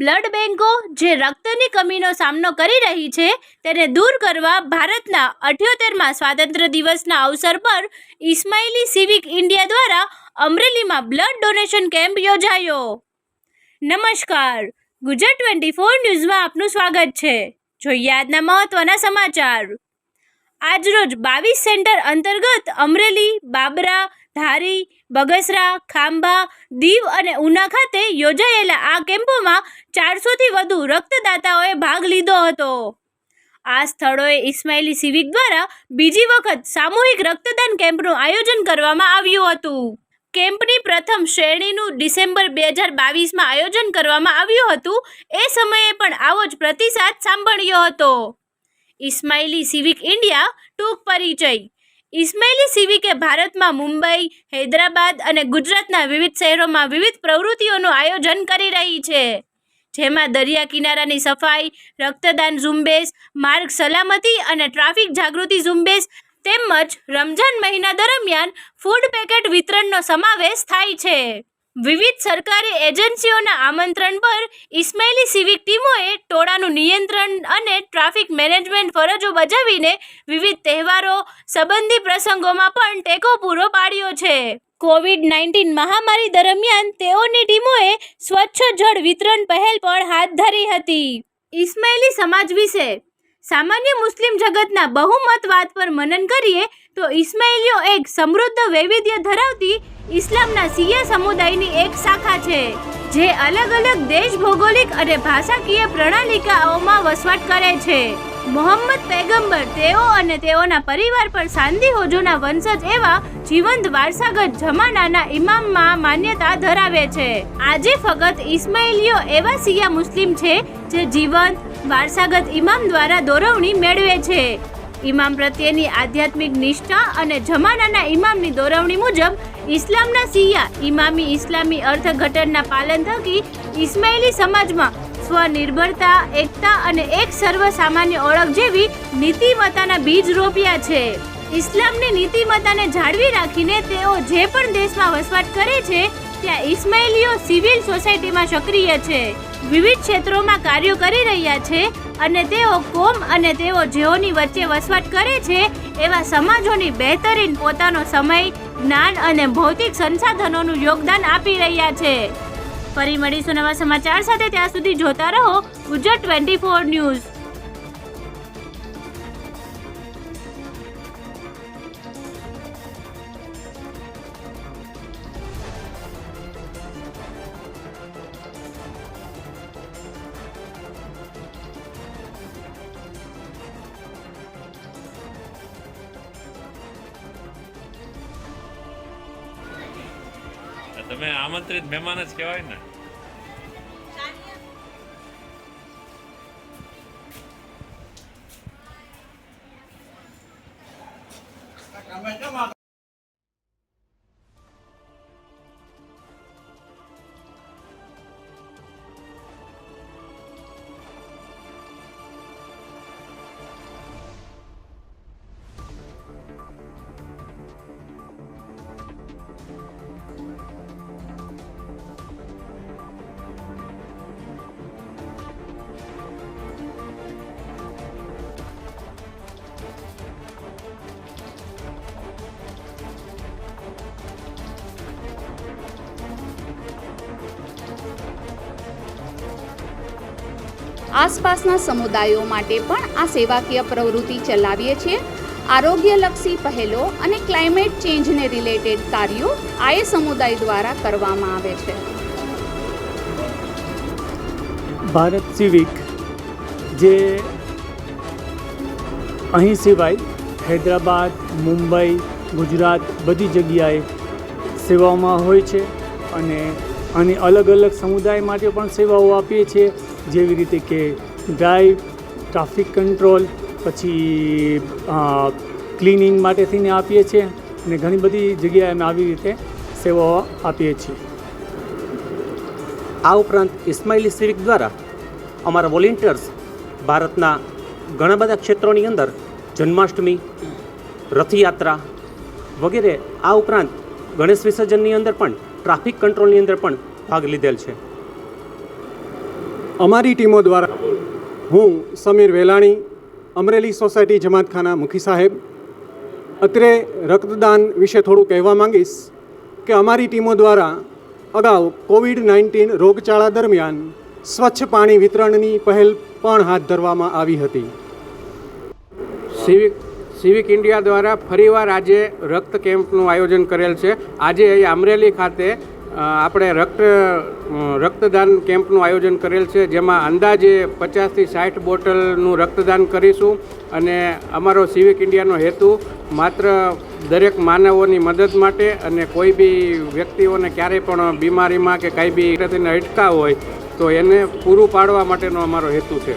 Blood બેન્કો જે રક્તની કમીનો સામનો કરી રહી છે, તેને દૂર કરવા ભારતના અઠ્યોતેરમાં સ્વાતંત્ર્ય દિવસના અવસર પર ઇસ્માઇલી સિવિક ઇન્ડિયા દ્વારા અમરેલીમાં બ્લડ ડોનેશન કેમ્પ યોજાયો. નમસ્કાર, ગુજરાત ટ્વેન્ટી ફોર ન્યૂઝમાં આપનું સ્વાગત છે. જોઈએ આજના મહત્વના સમાચાર. આજરોજ બાવીસ સેન્ટર અંતર્ગત અમરેલી, બાબરા ધારી, બગસરા, ખાંભા, દીવ અને ઉના ખાતે યોજાયેલા આ કેમ્પોમાં ચારસોથી વધુ રક્તદાતાઓએ ભાગ લીધો હતો. આ સ્થળોએ ઇસ્માઇલી સિવિક દ્વારા બીજી વખત સામૂહિક રક્તદાન કેમ્પનું આયોજન કરવામાં આવ્યું હતું. કેમ્પની પ્રથમ શ્રેણીનું ડિસેમ્બર બે હજાર બાવીસમાં આયોજન કરવામાં આવ્યું હતું. એ સમયે પણ આવો જ પ્રતિસાદ સાંભળ્યો હતો. ઇસ્માઇલી સિવિક ઇન્ડિયા ટૂંક પરિચય. ઇસ્માઇલી સિવિકે ભારતમાં મુંબઈ, હૈદરાબાદ અને ગુજરાતના વિવિધ શહેરોમાં વિવિધ પ્રવૃત્તિઓનું આયોજન કરી રહી છે. જેમાં દરિયા કિનારાની સફાઈ, રક્તદાન ઝુંબેશ, માર્ગ સલામતી અને ટ્રાફિક જાગૃતિ ઝુંબેશ તેમજ રમઝાન મહિના દરમિયાન ફૂડ પેકેટ વિતરણનો સમાવેશ થાય છે. વિવિધ સરકારી એજન્સીઓના આમંત્રણ પર ઇસ્માઇલી સિવિક ટીમોએ ટોળાનું નિયંત્રણ અને ટ્રાફિક મેનેજમેન્ટ ફરજો બજાવીને વિવિધ તહેવારો, સંબંધી પ્રસંગોમાં પણ ટેકો પૂરો પાડ્યો છે. કોવિડ નાઇન્ટીન મહામારી દરમિયાન તેઓની ટીમોએ સ્વચ્છ જળ વિતરણ પહેલ પણ હાથ ધરી હતી. ઇસ્માઇલી સમાજ વિશે, સામાન્ય મુસ્લિમ જગતના બહુમતવાદ પર મનન કરીએ તો ઇસ્માઇલીઓ એક સમૃદ્ધ વૈવિધ્ય ધરાવતી ઇસ્લામના સિયા સમુદાયની એક શાખા છે, જે અલગ અલગ દેશ ભૌગોલિક અને ભાષાકીય પ્રણાલિકાઓમાં વસવાટ કરે છે. મોહમ્મદ પેગમ્બર તેઓ અને તેઓના પરિવાર પર સાંદી હોજોના વંશજ એવા જીવંત વારસાગત જમાનાના ઇમામમાં માન્યતા ધરાવે છે. આજે ફક્ત ઇસ્માઇલીઓ એવા સિયા મુસ્લિમ છે, જે જીવંત, વારસાગત ઇમામ દ્વારા દોરવણી મેળવે છે. ઇમામ પ્રત્યેની આધ્યાત્મિક નિષ્ઠા અને જમાનાના ઇમામની દોરવણી મુજબ ઇસ્લામના સિયા ઇમામી ઇસ્લામી અર્થઘટનના પાલન થકી ઇસ્માઇલી સમાજમાં સ્વનિર્ભરતા, એકતા અને એક સર્વ સામાન્ય ઓળખ જેવી નીતિમત્તાના બીજ રોપ્યા છે. ઇસ્લામની નીતિમત્તાને જાળવી રાખીને તેઓ જે પણ દેશમાં વસવાટ કરે છે, ત્યાં ઇસ્માઇલીઓ સિવિલ સોસાયટીમાં સક્રિય છે. વિવિધ ક્ષેત્રોમાં કાર્યો કરી રહ્યા છે અને તેઓ કોમ અને તેઓ જેઓની વચ્ચે વસવાટ કરે છે, એવા સમાજોની બહેતરીન પોતાનો સમય જ્ઞાન અને ભૌતિક સંસાધનોનું યોગદાન આપી રહ્યા છે. ફરી મળીશું નવા સમાચાર સાથે. ત્યાં સુધી જોતા રહો ગુજરાત ટ્વેન્ટી ફોર ન્યૂઝ. તમે આમંત્રિત મહેમાન જ કહેવાય ને. આસપાસના સમુદાયો માટે પણ આ સેવાકીય પ્રવૃત્તિ ચલાવીએ છીએ. આરોગ્યલક્ષી પહેલો અને ક્લાઇમેટ ચેન્જને રિલેટેડ કાર્યો આય સમુદાય દ્વારા કરવામાં આવે છે. ભારત સિવિક, જે અહીં સિવાય, હૈદરાબાદ, મુંબઈ, ગુજરાત બધી જગ્યાએ સેવાઓમાં હોય છે અને અને અલગ અલગ સમુદાય માટે પણ સેવાઓ આપીએ છીએ. જેવી રીતે કે ડ્રાઈવ ટ્રાફિક કંટ્રોલ, પછી ક્લિનિંગ માટે થઈને આપીએ છીએ અને ઘણી બધી જગ્યાએ અમે આવી રીતે સેવાઓ આપીએ છીએ. આ ઉપરાંત ઇસ્માઇલી સિવિક દ્વારા અમારા વોલેન્ટિયર્સ ભારતના ઘણા બધા ક્ષેત્રોની અંદર જન્માષ્ટમી, રથયાત્રા વગેરે આ ઉપરાંત ગણેશ વિસર્જનની અંદર પણ ટ્રાફિક કંટ્રોલની અંદર પણ ભાગ લીધેલ છે. અમારી ટીમો દ્વારા હું સમીર વેલાણી, અમરેલી સોસાયટી જમાતખાના મુખી સાહેબ, અત્રે રક્તદાન વિશે થોડું કહેવા માંગીશ કે અમારી ટીમો દ્વારા અગાઉ કોવિડ નાઇન્ટીન રોગચાળા દરમિયાન સ્વચ્છ પાણી વિતરણની પહેલ પણ હાથ ધરવામાં આવી હતી. સિવિક સિવિક ઇન્ડિયા દ્વારા ફરીવાર આજે રક્ત કેમ્પનું આયોજન કરેલ છે. આજે અહીં અમરેલી ખાતે આપણે રક્ત રક્તદાન કેમ્પનું આયોજન કરેલ છે, જેમાં અંદાજે પચાસથી સાઠ બોટલનું રક્તદાન કરીશું અને અમારો સિવિક ઇન્ડિયાનો હેતુ માત્ર દરેક માનવોની મદદ માટે અને કોઈ બી વ્યક્તિઓને ક્યારેય પણ બીમારીમાં કે કાંઈ બી થઈને અટકાવ હોય તો એને પૂરું પાડવા માટેનો અમારો હેતુ છે.